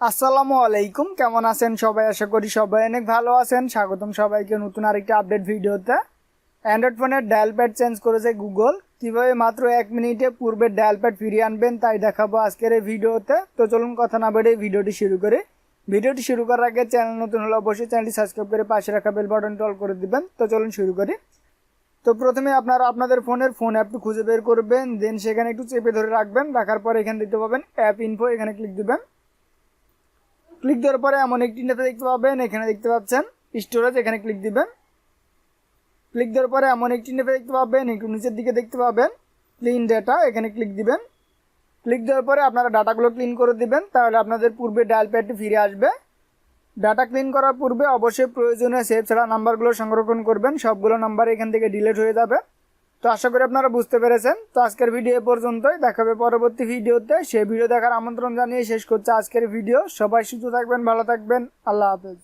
আসসালামু আলাইকুম, কেমন আছেন সবাই? আশা করি সবাই অনেক ভালো আছেন। স্বাগতম সবাইকে নতুন আরেকটা আপডেট ভিডিওতে। অ্যান্ড্রয়েড ফোনের ডায়াল প্যাড চেঞ্জ করেছে গুগল কীভাবে মাত্র এক মিনিটে পূর্বের ডায়াল প্যাড ফিরিয়ে আনবেন তাই দেখাবো আজকের এই ভিডিওতে। তো চলুন কথা না বেড়ে ভিডিওটি শুরু করি। ভিডিওটি শুরু করার আগে চ্যানেল নতুন হলে অবশ্যই চ্যানেলটি সাবস্ক্রাইব করে পাশে রাখা বেল বাটনটি অল করে দিবেন। তো চলুন শুরু করি। তো প্রথমে আপনারা আপনাদের ফোনের ফোন অ্যাপটি খুঁজে বের করবেন দেন সেখানে একটু চেপে ধরে রাখবেন, রাখার পর এখানে দিতে পাবেন অ্যাপ ইনফো এখানে ক্লিক দিবেন। ক্লিক দেওয়ার পরে এমন একটি নেতা দেখতে পাবেন, এখানে দেখতে পাচ্ছেন স্টোরেজ এখানে ক্লিক দিবেন। ক্লিক দেওয়ার পরে এমন একটি নেতা দেখতে পাবেন, একটু নিচের দিকে দেখতে পাবেন ক্লিন ডেটা এখানে ক্লিক দিবেন। ক্লিক দেওয়ার পরে আপনারা ডাটাগুলো ক্লিন করে দিবেন, তাহলে আপনাদের পূর্বে ডায়াল প্যাডটি ফিরে আসবে। ডাটা ক্লিন করার পূর্বে অবশ্যই প্রয়োজনীয় সেভ ছাড়া নাম্বারগুলো সংরক্ষণ করবেন, সবগুলো নাম্বার এখান থেকে ডিলিট হয়ে যাবে। তো আশা করি আপনারা বুঝতে পেরেছেন। তো আজকের ভিডিও এ পর্যন্তই। দেখা হবে পরবর্তী ভিডিওতে সেই ভিডিও দেখার আমন্ত্রণ জানিয়ে শেষ করছে আজকের ভিডিও সবাই সুস্থ থাকবেন, ভালো থাকবেন। আল্লাহ হাফেজ।